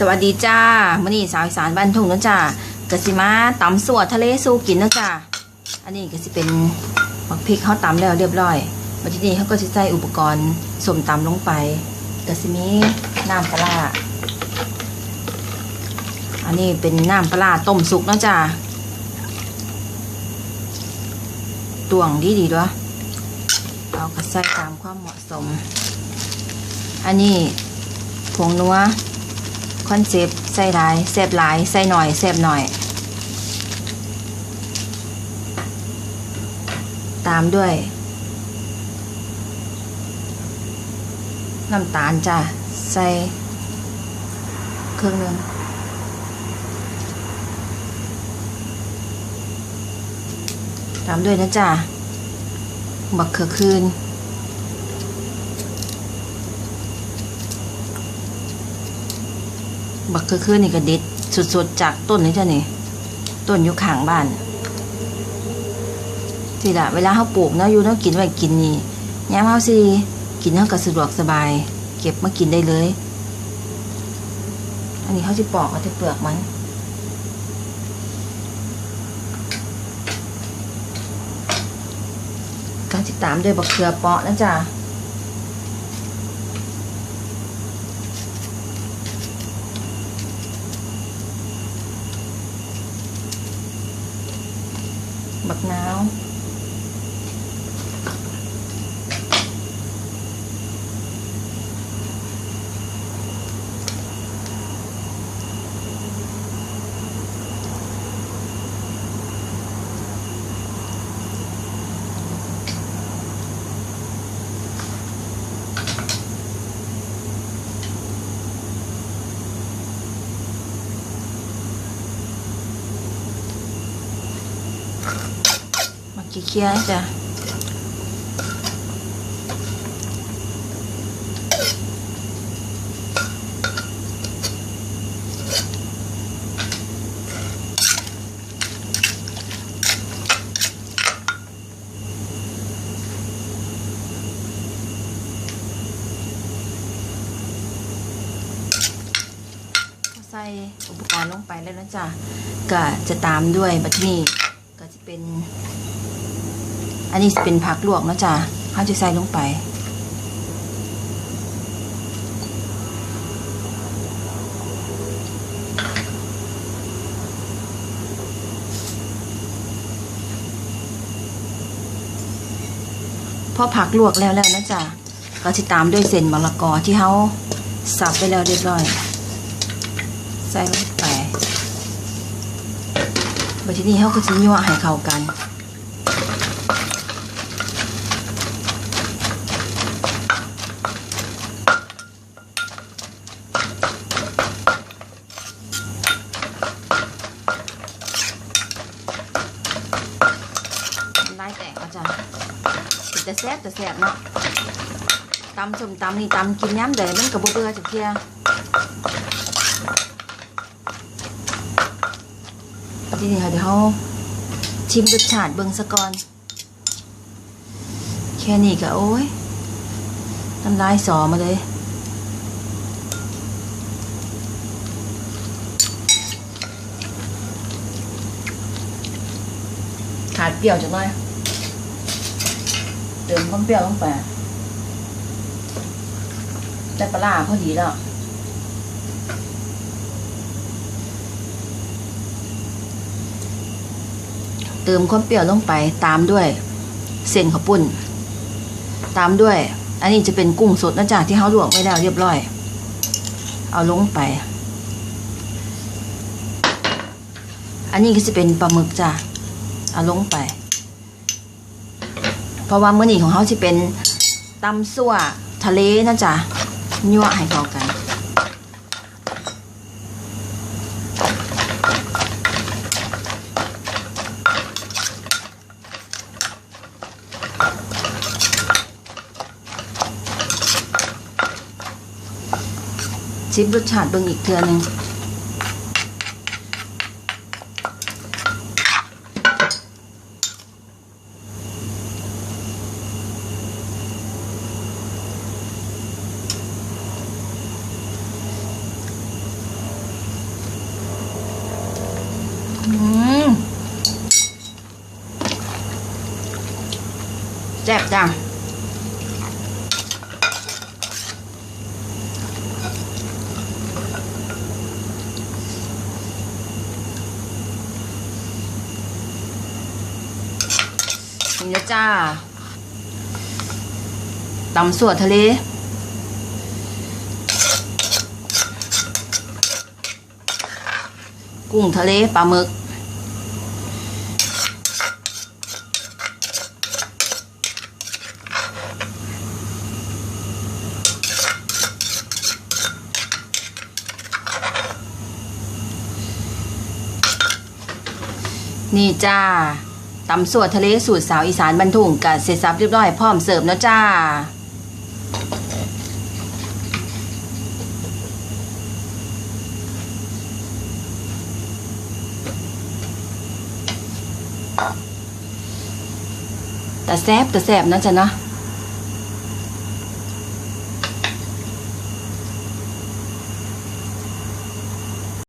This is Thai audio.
สวัสดีจ้ามื่อนี้สาวอีสานบ้านทุ่งนะจ้ากสิมาตำสวดทะเลสู้กินนะจ้าอันนี้ก็สิเป็นมักพริกเขาตำแล้วเรียบร้อยมาที่นี่เขาก็จะใส่อุปกรณ์สมตำลงไปกสิมีน้ำปลาอันนี้เป็นน้ำปลาต้มสุกนะจ้าตวงดีดีด้วยเอาก็ใส่ตามความเหมาะสม อันนี้ผงนัว คอนเซปต์ใส่หลายแซบหลายใส่หน่อยแซบหน่อย ตามด้วย น้ำตาลจ้ะใส่เครื่องหนึงตามด้วยนะจ้ะบักเขือคืน บักคือคือนี่ก็เด็ดสุดๆจากต้นนี่จ้ะนี่ ต้นอยู่ข้างบ้านทีละเวลาเขาปลูกเนาะอยู่เนาะกินไว้กินนี่ยามเขาสิกินเขาก็สะดวกสบาย เก็บมากินได้เลย อันนี้เขาจะปอกเอาแต่เปลือกมันก็จะตามด้วยบักเขือเปาะนะจ๊ะ บักนาวีเคี้ยจ้ะใส่อุปกรณ์ลงไปแล้วนะจ๊ะก็จะตามด้วยบัดนี้ก็จะเป็น อันนี้จะเป็นผักลวกนะจ๊ะเขาจะใส่ลงไป พอผักลวกแล้วแล้วนะจ๊ะก็จะตามด้วยเส้นมะละกอที่เขาสับไปแล้วเรียบร้อย ใส่ลงไปบัดทีนี้เขาก็จะยั่วให้เข้ากัน ไล่แตกอา จารย์แต่แซ่บแต่แซ่บเนาะตำส้มตำนี่ตำกินย้ำเดยมันกับเบื่อจักเทียทีนี้ค่ะเดี๋ยวเขาชิมรสชาติเบิ่งสะก่อน แค่นี้ก็โอ้ยน้ำลายสอมาเลยขาดเปรี้ยวจังเลย เติมความเปรี้ยวลงไปแต่ปลาร้าพอดีแล้วเติมความเปรี้ยวลงไปตามด้วย เส้นข้าวปุ้น ตามด้วย อันนี้จะเป็นกุ้งสดนะจ๊ะที่เขาลวกไว้แล้วเรียบร้อย เอาลงไป อันนี้ก็จะเป็นปลาหมึกจ้ะเอาลงไป เพราะว่ามื้อนี้ของเขาจะเป็นตำซั่วทะเลนะจ๊ะยั่วให้เข้ากันชิมรสชาติเบิ่งอีกเทือนึง แซ่บจ้านี่นะจ้าตำสวดทะเลกุ้งทะเลปลาหมึก นี่จ้าตำสวดทะเลสูตรสาวอีสานบรรทุงกับเสร็จสับเรียบร้อยพร้อมเสิร์ฟแล้วจ้า แต่แซบแต่แซบนะจ๊ะเนาะ